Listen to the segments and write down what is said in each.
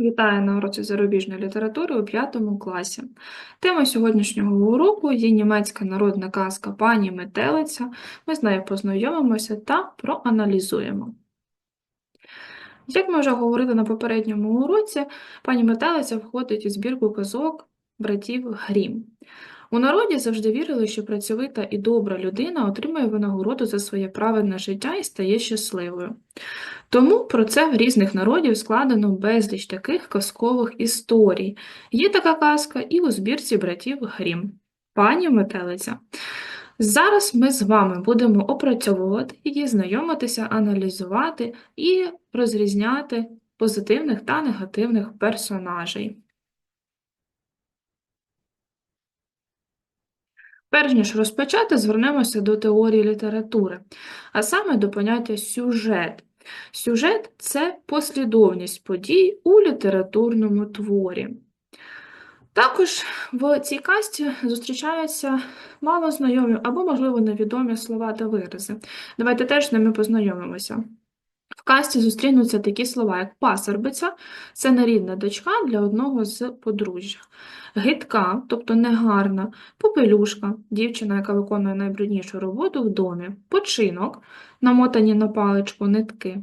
Вітаю на уроці зарубіжної літератури у п'ятому класі. Тема сьогоднішнього уроку є німецька народна казка пані Метелиця. Ми з нею познайомимося та проаналізуємо. Як ми вже говорили на попередньому уроці, пані Метелиця входить у збірку казок братів Грім. У народі завжди вірили, що працьовита і добра людина отримує винагороду за своє праведне життя і стає щасливою. Тому про це в різних народів складено безліч таких казкових історій. Є така казка і у збірці братів Грім. Пані Метелиця. Зараз ми з вами будемо опрацьовувати її, знайомитися, аналізувати і розрізняти позитивних та негативних персонажей. Перш ніж розпочати, звернемося до теорії літератури, а саме до поняття сюжет. Сюжет це послідовність подій у літературному творі. Також в цій касті зустрічаються малознайомі або, можливо, невідомі слова та вирази. Давайте теж з ними познайомимося. В касті зустрінуться такі слова, як пасербиця, це нерідна дочка для одного з подружжя. Гидка, тобто негарна, попелюшка, дівчина, яка виконує найбруднішу роботу в домі, починок, намотані на паличку нитки,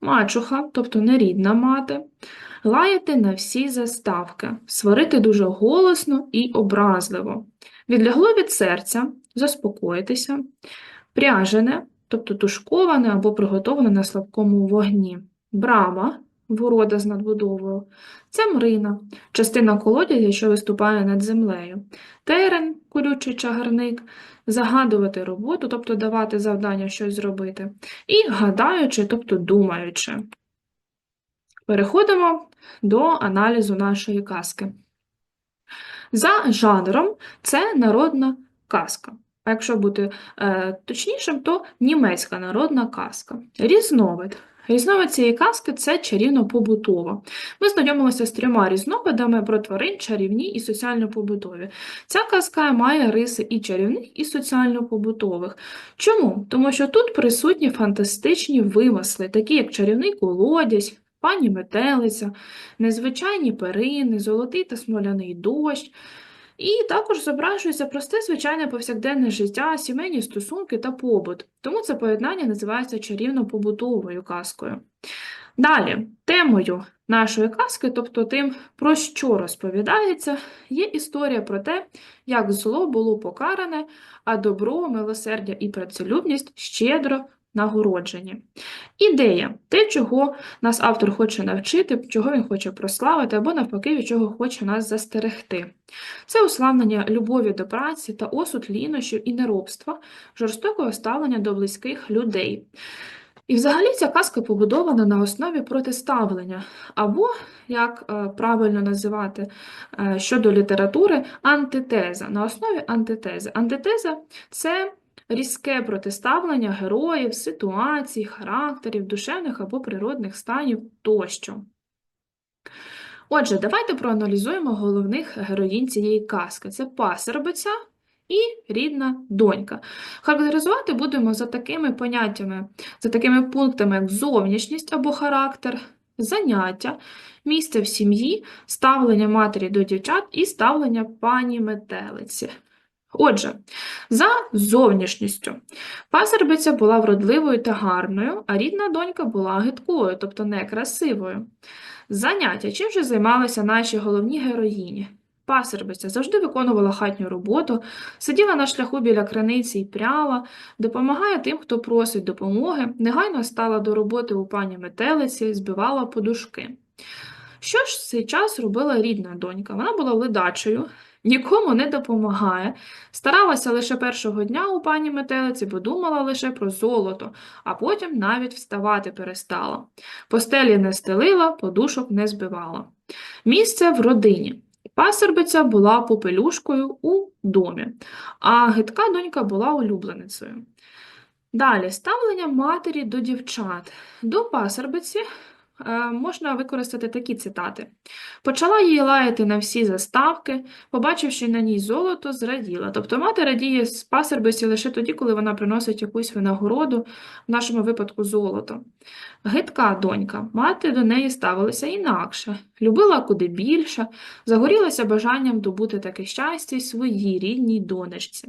мачуха, тобто нерідна мати, лаяти на всі заставки, сварити дуже голосно і образливо, відлягло від серця, заспокоїтися, пряжене, тобто тушковане або приготоване на слабкому вогні, брама, ворода з надбудовою, це мрина, частина колодязя, що виступає над землею, терен, колючий чагарник, загадувати роботу, тобто давати завдання щось зробити, і гадаючи, тобто думаючи. Переходимо до аналізу нашої казки. За жанром це народна казка. А якщо бути е, точнішим, то німецька народна казка. Різновид. Різновид цієї казки це чарівно-побутова. Ми знайомилися з трьома різновидами про тварин, чарівні і соціально-побутові. Ця казка має риси і чарівних, і соціально-побутових. Чому? Тому що тут присутні фантастичні вимисли, такі як чарівний колодязь, пані метелиця, незвичайні перини, золотий та смоляний дощ. І також зображується просте звичайне повсякденне життя, сімейні стосунки та побут. Тому це поєднання називається чарівно-побутовою казкою. Далі, темою нашої казки, тобто тим, про що розповідається, є історія про те, як зло було покаране, а добро, милосердя і працелюбність щедро нагороджені. Ідея те, чого нас автор хоче навчити, чого він хоче прославити, або навпаки, від чого хоче нас застерегти. Це уславлення любові до праці та осуд лінощів і неробства, жорстокого ставлення до близьких людей. І взагалі ця казка побудована на основі протиставлення, або, як е, правильно називати е, щодо літератури, антитеза. На основі антитези. Антитеза це різке протиставлення героїв, ситуацій, характерів, душевних або природних станів тощо. Отже, давайте проаналізуємо головних героїнь цієї казки. Це пасербиця і рідна донька. Характеризувати будемо за такими поняттями, за такими пунктами, як зовнішність або характер, заняття, місце в сім'ї, ставлення матері до дівчат і ставлення пані метелиці. Отже, за зовнішністю. Пасербиця була вродливою та гарною, а рідна донька була гидкою, тобто некрасивою. Заняття. Чим же займалися наші головні героїні? Пасербиця завжди виконувала хатню роботу, сиділа на шляху біля криниці і пряла, допомагає тим, хто просить допомоги, негайно стала до роботи у пані метелиці, збивала подушки. Що ж цей час робила рідна донька? Вона була ледачою, нікому не допомагає, старалася лише першого дня у пані метелиці, бо думала лише про золото, а потім навіть вставати перестала. Постелі не стелила, подушок не збивала. Місце в родині. Пасербиця була попелюшкою у домі, а гидка донька була улюбленицею. Далі ставлення матері до дівчат. До пасербиці можна використати такі цитати. Почала її лаяти на всі заставки, побачивши на ній золото, зраділа. Тобто мати радіє з пасербиці лише тоді, коли вона приносить якусь винагороду, в нашому випадку золото. Гидка донька, мати до неї ставилася інакше, любила куди більше, загорілася бажанням добути таке щастя своїй рідній донечці.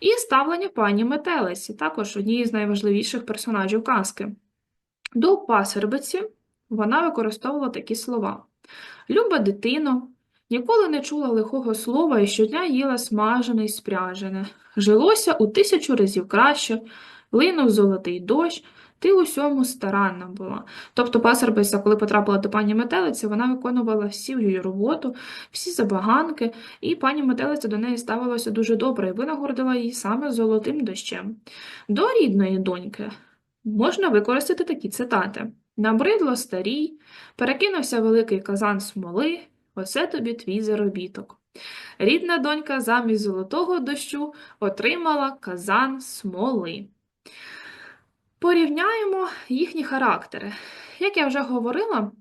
І ставлення пані Метелиці, також однієї з найважливіших персонажів казки. До пасербиці вона використовувала такі слова. Люба дитино, ніколи не чула лихого слова і щодня їла смажене й спряжене. Жилося у тисячу разів краще, линув золотий дощ, ти усьому старанна була. Тобто пасербиця, коли потрапила до пані Метелиці, вона виконувала всю її роботу, всі забаганки, і пані Метелиця до неї ставилася дуже добре і винагородила її саме золотим дощем. До рідної доньки можна використати такі цитати. Набридло старій, перекинувся великий казан смоли, оце тобі твій заробіток. Рідна донька замість золотого дощу отримала казан смоли. Порівняємо їхні характери. Як я вже говорила,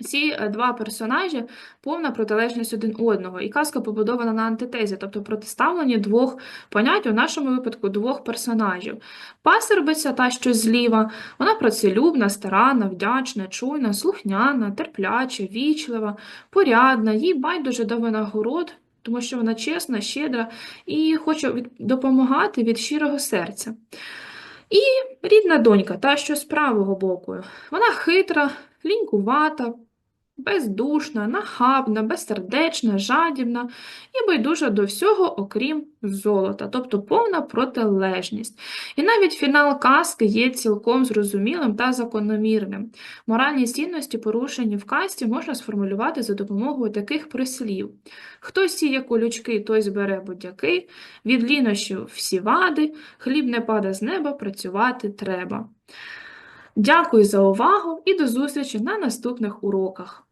ці е, два персонажі повна протилежність один одного, і казка побудована на антитезі, тобто протиставленні двох понять, у нашому випадку двох персонажів. Пасербиця, та що зліва, вона працелюбна, старанна, вдячна, чуйна, слухняна, терпляча, вічлива, порядна, їй байдуже до винагород, тому що вона чесна, щедра і хоче допомагати від щирого серця. І рідна донька, та що з правого боку. Вона хитра, лінькувата, бездушна, нахабна, безсердечна, жадібна і байдужа до всього, окрім золота, тобто повна протилежність. І навіть фінал казки є цілком зрозумілим та закономірним. Моральні цінності, порушені в казці, можна сформулювати за допомогою таких прислів. Хто сіє колючки, той збере будяки, від лінощів всі вади, хліб не пада з неба, працювати треба. Дякую за увагу і до зустрічі на наступних уроках.